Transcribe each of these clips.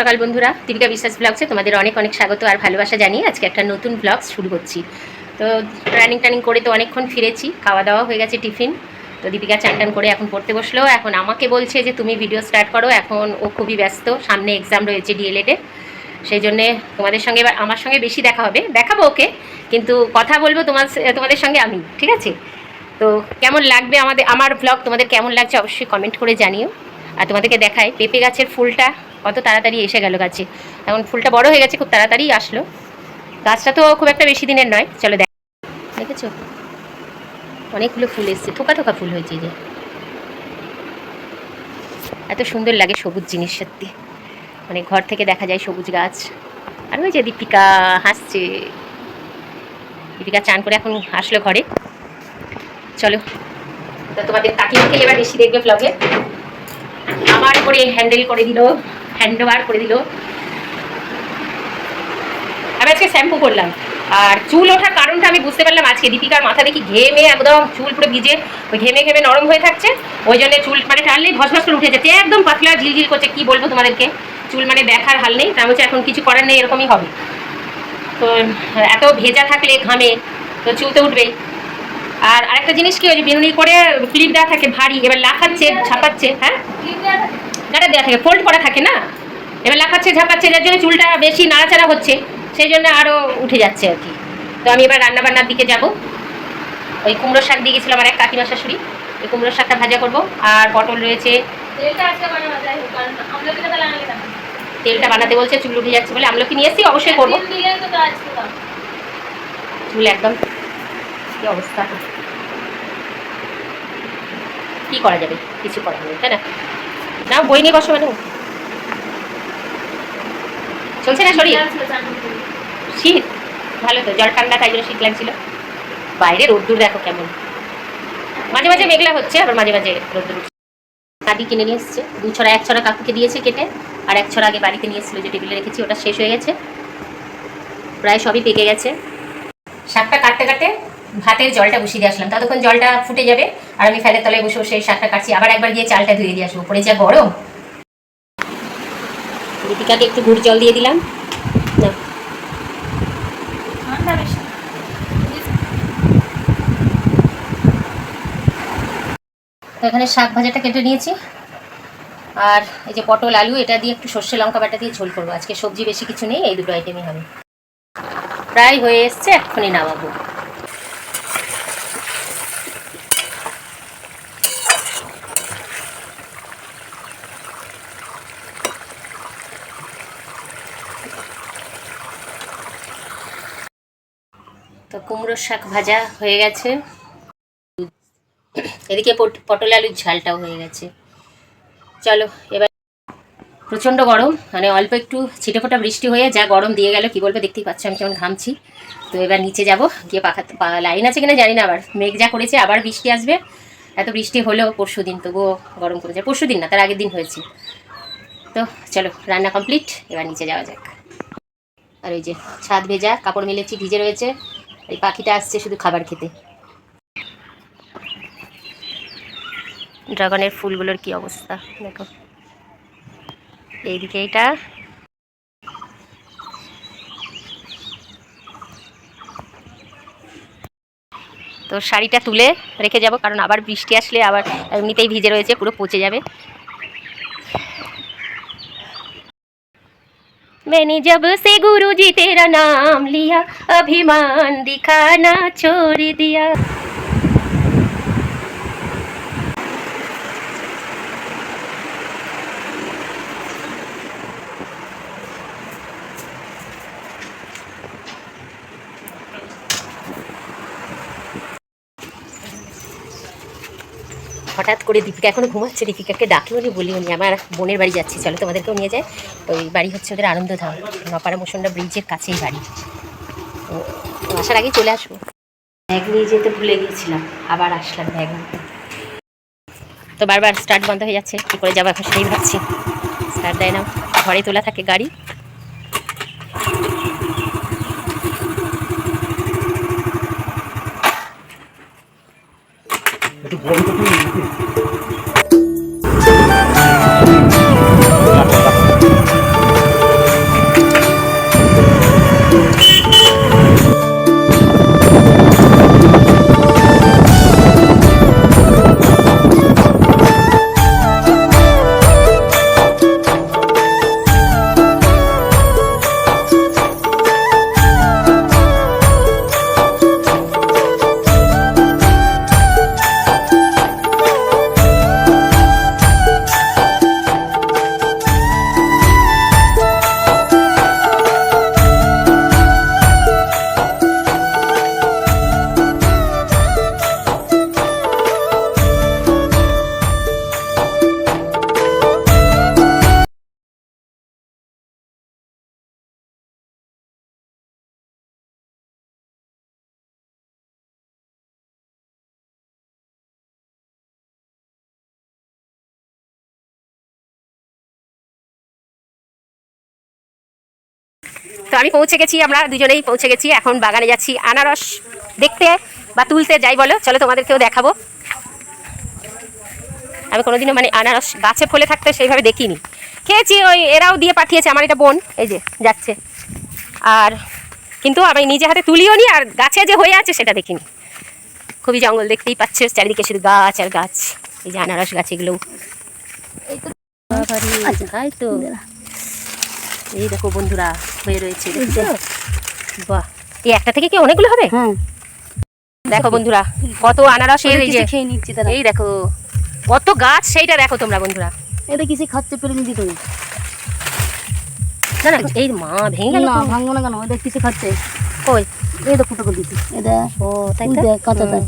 সকাল বন্ধুরা, দীপিকা বিশ্বাস ব্লগসে তোমাদের অনেক অনেক স্বাগত আর ভালোবাসা জানিয়ে আজকে একটা নতুন ব্লগ শুরু করছি। তো রানিং টানিং করে তো অনেকক্ষণ ফিরেছি, খাওয়া দাওয়া হয়ে গেছে টিফিন। তো দীপিকা চান টান করে এখন পড়তে বসল। এখন আমাকে বলছে যে, তুমি ভিডিও স্টার্ট করো। এখন ও খুবই ব্যস্ত, সামনে এক্সাম রয়েছে ডিএলএডে সেই জন্যে তোমাদের সঙ্গে এবার আমার সঙ্গে বেশি দেখা হবে। দেখাবো ওকে, কিন্তু কথা বলব তোমার তোমাদের সঙ্গে আমি, ঠিক আছে? তো কেমন লাগবে আমাদের, আমার ব্লগ তোমাদের কেমন লাগছে অবশ্যই কমেন্ট করে জানিও। আর তোমাদেরকে দেখায় পেঁপে গাছের ফুলটা। কত তাড়াতাড়ি এসে গেল গাছে। এখন ফুলটা বড় হয়ে গেছে, খুব তাড়াতাড়ি আসলো। গাছটা তো খুব একটা বেশি দিনের নয়, চলো দেখ। দেখেছ? অনেকগুলো ফুল এসছে, থোকা থোকা ফুল হয়েছে যে। এত সুন্দর লাগে সবুজ জিনিস সত্যি। মানে ঘর থেকে দেখা যায় সবুজ গাছ। আর ওই যে দীপিকা হাসছে। দীপিকা চান করে এখন আসলো ঘরে। চলো। তোমাদের কাকিমাকে এবার বেশি দেখবে ব্লগে আমার করে হ্যান্ডেল করে দিল। হ্যান্ড ওভার করে দিল। আমি আজকে শ্যাম্পু করলাম। আর চুল ওঠার কারণটা আমি বুঝতে পারলাম আজকে দীপিকার মাথা দেখি ঘেমে একদম চুল পুরো ভিজে, ওই ঘেমে ঘেমে নরম হয়ে থাকছে। ওই জন্য চুল মানে টানলেই ভস ভস করে উঠে যাচ্ছে। একদম পাতলা ঝিলঝিল করছে, কি বলব তোমাদেরকে? চুল মানে দেখার হাল নেই। তা বলছে, এখন কিছু করার নেই, এরকমই হবে। তো, এত ভেজা থাকলে ঘামে, তো চুল তো উঠবেই। আর আরেকটা জিনিস কি, ওই যে বিনুনি করে ক্লিপ দেওয়া থাকে, ভারী, এবার লাখাচ্ছে ছাপাচ্ছে হ্যাঁ? গাটা দেওয়া থাকে ফোল্ড করা থাকে না? এবার লাফাচ্ছে ঝাপাচ্ছে যার জন্য চুলটা বেশি নাড়াচাড়া হচ্ছে সেই জন্য আরও উঠে যাচ্ছে আর কি। তো আমি এবার রান্নাবান্নার দিকে যাব। ওই কুমড়োর শাক দিয়ে গেছিলাম আমার এক কাকিমা শাশুড়ি। ওই কুমড়োর শাকটা ভাজা করব। আর পটল রয়েছে। তেলটা বানাতে বলছে চুল উঠে যাচ্ছে বলে আমলকি নিয়ে এসেছি অবশ্যই করব। চুল একদম কি অবস্থা। কি করা যাবে? কিছু করা নেই তাই না? না বই নিয়ে বসো মানে চলছে না, শরীর? শীত? ভালো তো জল ঠান্ডা, তাই জন্য শীত লাগছিল। বাইরে রোদ্দুর দেখো কেমন। মাঝে মাঝে মেঘলা হচ্ছে, আবার মাঝে মাঝে রোদ্দুর দাদি কিনে নিয়ে এসছে। দু ছড়া, এক ছড়া কাকুকে দিয়েছে কেটে, আর এক ছড়া আগে বাড়িতে নিয়ে এসেছিল, যে টেবিলে রেখেছি, ওটা শেষ হয়ে গেছে। প্রায় সবই পেকে গেছে। শাকটা কাটতে কাটতে ভাতের জলটা বসিয়ে দিয়ে আসলাম। ততক্ষণ জলটা ফুটে যাবে আর আমি ফ্যানের তলায় বসে বসে শাকটা কাটছি। আবার একবার গিয়ে চালটা ধুয়ে দিয়ে আসব। পরে যা গরম। দীপিকাকে একটু গুড় জল দিয়ে দিলাম। না। তো এখানে শাক ভাজাটা কেটে নিয়েছি। আর এই যে পটল আলু এটা দিয়ে একটু সর্ষে লঙ্কা বাটা দিয়ে ঝোল করব। আজকে সবজি বেশি কিছু নেই এই দুটো আইটেমই হবে। প্রায় হয়ে এসছে এক্ষুনি নামাবো। তো কুমড়োর শাক ভাজা হয়ে গেছে। এদিকে পট- পটল আলুর ঝালটাও হয়ে গেছে। চলো, এবার প্রচণ্ড গরম মানে অল্প একটু ছিটেফোঁটা বৃষ্টি হয়ে যা গরম দিয়ে গেল, কি বলব দেখতেই পাচ্ছ আমি কেমন ঘামছি। তো এবার নিচে যাব, গিয়ে পাখা লাইন আছে কিনা জানি না আবার, মেঘ যা করেছে আবার বৃষ্টি আসবে। এত বৃষ্টি হলেও পরশু দিন, তবুও গরম করেছে। পরশু দিন না, তার আগের দিন হয়েছে। তো চলো, রান্না কমপ্লিট, এবার নিচে যাওয়া যাক। আর ওই যে ছাদ ভেজা, কাপড় মেলেছি, ভিজে রয়েছে। এই পাখিটা আসছে শুধু খাবার খেতে। ড্রাগনের ফুলগুলোর কি অবস্থা? দেখো। এইদিকে এটা তো শাড়িটা তুলে রেখে যাব, কারণ আবার বৃষ্টি আসলে আবার এমনিতেই ভিজে রয়েছে, পুরো পচে যাবে। मैंने जब से गुरु जी तेरा नाम लिया अभिमान दिखाना छोड़ दिया। হঠাৎ করে দীপিকা এখনও ঘুমাচ্ছে, দীপিকাকে ডাকিও নি, বলিও নি, আমার বোনের বাড়ি যাচ্ছি, চলো তোমাদেরকেও নিয়ে যায় ওই বাড়ি হচ্ছে ওদের আনন্দধাম, নপাড়া মুসন্ডা ব্রিজের কাছেই বাড়ি। তো আসার আগেই চলে আসব। ব্যাগ নিয়ে যেতে ভুলে গিয়েছিলাম, আবার আসলাম ব্যাগ তো বারবার স্টার্ট বন্ধ হয়ে যাচ্ছে, কী করে যাব এখন সেই ভাবছি। স্টার্ট দেয় না, ঘরে তোলা থাকে গাড়ি। একটু আমি পৌঁছে গেছি, আমরা দুজনেই পৌঁছে গেছি, এখন বাগানে যাচ্ছি আনারস দেখতে বা তুলতে, যাই বলো, চলো তোমাদেরকেও দেখাবো। আমি কোনোদিনও মানে আনারস গাছে ফলে থাকতে সেইভাবে দেখিনি। খেয়েছি ওই এরাও দিয়ে পাঠিয়েছে আমার এটা বোন, এই যে যাচ্ছে। আর কিন্তু আমি নিজে হাতে তুলিও নি, আর গাছে যে হয়ে আছে সেটা দেখিনি। খুবই জঙ্গল দেখতেই পাচ্ছ, চারিদিকে শুধু গাছ আর গাছ। এই যে আনারস গাছ এগুলো। তাই তো। এই দেখো বন্ধুরা হয়ে রয়েছে বাহ এই একটা থেকে কি অনেকগুলো হবে? হ্যাঁ। দেখো বন্ধুরা কত আনারস এই যে খেয়ে নিচ্ছি তারা এই দেখো কত গাছ সেইটা দেখো তোমরা বন্ধুরা। এটা কিসে খাচ্ছে পেরে তুমি না না এই মা ভেঙে গেল না। ভাঙবো না কেন? কিসে খাচ্ছে? কই? এই তো ফুটো করে দিচ্ছি এটা। ও তাই তো। হুম।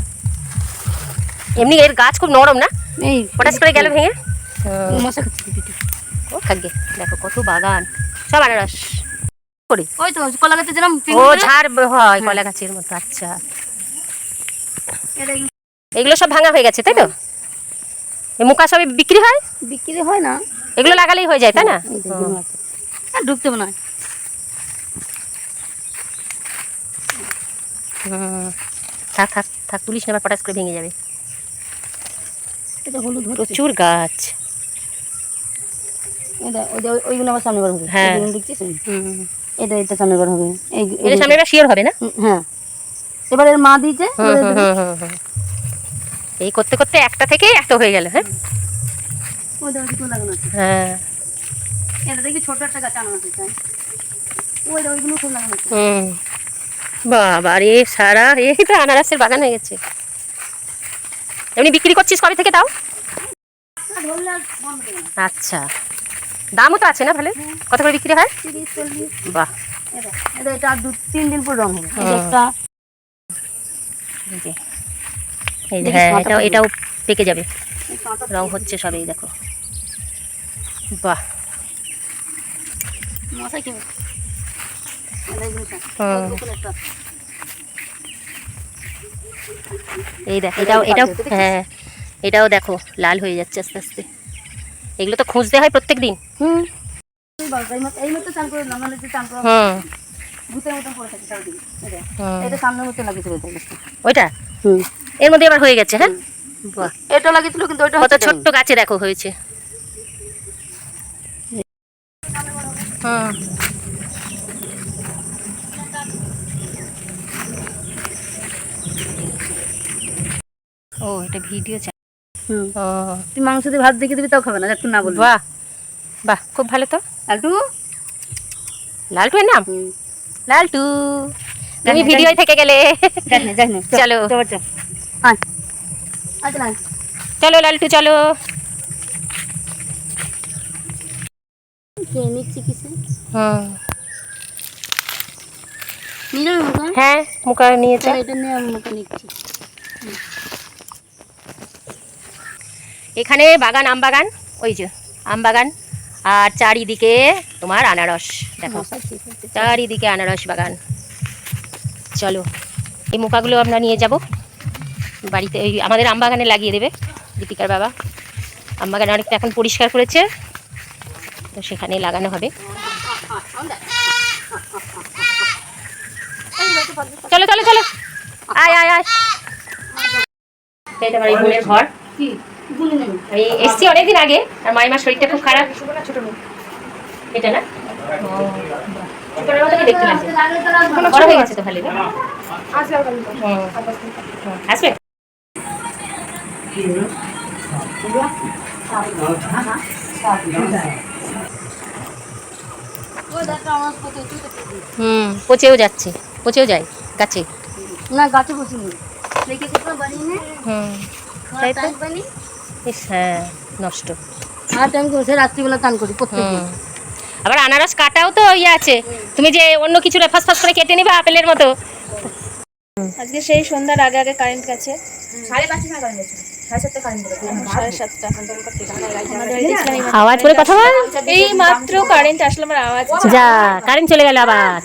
এমনি এর গাছ খুব নরম না? এই। পটাশ করে গেল ভেঙে? মশা খাচ্ছে ও থাকবে দেখো কত বাগান। সব আনারস করি। ওই তো কলা গাছে যেরকম ও ঝাড় হয় কলা গাছের মতো আচ্ছা। এগুলো সব ভাঙা হয়ে গেছে তাই তো? এই মুখা সবই বিক্রি হয়? বিক্রি হয় না। এগুলো লাগালেই হয়ে যায় তাই না? ঢুকতে হবে না হুম। থাক থাক থাক তুলিস না পটাশ করে ভেঙে যাবে। প্রচুর গাছ। এটা ওই যে ওই- ওইগুলো আবার সামনে বার হবে। হ্যাঁ। দেখছিস? এটা এটা সামনে বার হবে। এই এটা সামনে এবার শিওর হবে না? হ্যাঁ। এবার এর মা দিয়েছে হুম, এবার হুম, দেবে। হুম, হুম, হুম। এই করতে করতে একটা থেকে এত হয়ে গেল হ্যাঁ? ওই দেখো দুটো লাগানো আছে। হ্যাঁ। এটা দেখবি ছোট একটা গাছ আনানো আছে ওই দেখো ওইগুলো সব লাগানো আছে। হুম। বাবা রে সারা এই তো আনারসের বাগান হয়ে গেছে। এমনি বিক্রি করছিস কবে থেকে তাও? আচ্ছা। দামও তো আছে না ভালো কত করে বিক্রি হয়? বাহ। এটা দু তিন দিন পর রং এটাও এটাও পেকে যাবে। রং হচ্ছে সবেই, দেখো। বাহ। এই দেখ, এটাও এটাও হ্যাঁ এটাও দেখো, লাল হয়ে যাচ্ছে আস্তে আস্তে। এগুলো তো খুঁজতে হয় প্রত্যেক দিন হুম। ওইটা? হুম। এর মধ্যে এবার হয়ে গেছে হ্যাঁ? বাহ। এটা লাগিয়েছিল কিন্তু ওইটা কত ছোট্ট গাছে দেখো হয়েছে। হুম। ও এটা ভিডিও তুই মাংস দিয়ে ভাত দেখে দিবি তাও খাবে না একটু না বলবি। বাহ বাহ খুব ভালো তো। একটু লালটু এর নাম? লালটু তুমি ভিডিও থেকে গেলে। চল, চলো। আচ্ছা লালটু চলো। হ্যাঁ মুখা নিয়েছে। এটা নিয়ে নিচ্ছি। এখানে বাগান আম বাগান ওই যে আম বাগান আর চারিদিকে তোমার আনারস দেখো। আছে। চারিদিকে আনারস বাগান। চলো এই মুখাগুলো আমরা নিয়ে যাব। বাড়িতে ওই আমাদের আম বাগানে লাগিয়ে দেবে দীপিকার বাবা। আম বাগান অনেকটা এখন পরিষ্কার করেছে তো সেখানে লাগানো হবে। চলো চলো চলো। আয় আয় আয়। এটা আমার এই বোনের ঘর। এই এসছি অনেকদিন আগে আর মাইমার শরীরটা খুব খারাপ। ছোট এটা না? হয়ে হুম। আসবে? পচেও যাচ্ছে। পচেও যায় গাছে। না গাছে নে হুম। তাই তাই তো। হ্যাঁ নষ্ট। আর টাইম করে রাত্রিবেলা চান করি আবার আনারস কাটাও তো ইয়ে আছে। তুমি যে অন্য কিছু ফাস ফাস করে কেটে নিবে আপেলের মতো। আজকে সেই সন্ধ্যার আগে আগে কারেন্ট গেছে। সাড়ে পাঁচটা কারেন্ট গেছে। আওয়াজ করে কথা বল। এই মাত্র কারেন্ট আসলো আমার আওয়াজ যা কারেন্ট চলে গেল আবার।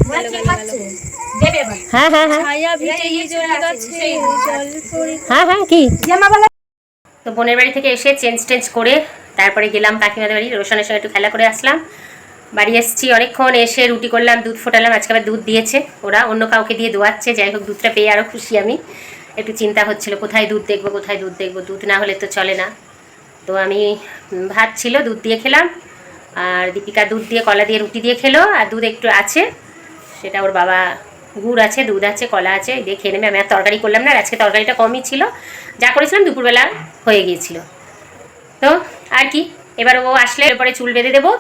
হ্যাঁ হ্যাঁ হ্যাঁ। হ্যাঁ হ্যাঁ। কি? তো বোনের বাড়ি থেকে এসে চেঞ্জ টেঞ্জ করে তারপরে গেলাম কাকিমাদের বাড়ি, রোশনের সঙ্গে একটু খেলা করে আসলাম। বাড়ি এসেছি অনেকক্ষণ, এসে রুটি করলাম, দুধ ফোটালাম, আজকে আবার দুধ দিয়েছে ওরা, অন্য কাউকে দিয়ে দোয়াচ্ছে, যাই হোক দুধটা পেয়ে আরও খুশি আমি। একটু চিন্তা হচ্ছিল, কোথায় দুধ দেখব, কোথায় দুধ দেখব, দুধ না হলে তো চলে না। তো আমি ভাত ছিল, দুধ দিয়ে খেলাম, আর দীপিকা দুধ দিয়ে, কলা দিয়ে রুটি দিয়ে খেলো, আর দুধ একটু আছে, সেটা ওর বাবা গুড় আছে, দুধ আছে, কলা আছে দিয়ে খেয়ে নেবে। আমি আর তরকারি করলাম না আজকে তরকারিটা কমই ছিল। যা করেছিলাম, দুপুরবেলা হয়ে গিয়েছিল। তো, আর কি? এবার ও আসলে এরপরে চুল বেঁধে দেবো,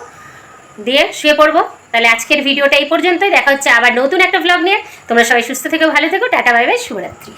দিয়ে শুয়ে পড়ব। তাহলে আজকের ভিডিওটা এই পর্যন্তই। দেখা হচ্ছে আবার নতুন একটা ব্লগ নিয়ে। তোমরা সবাই সুস্থ থেকো ভালো থেকো। টাটা, বাই বাই, শুভরাত্রি।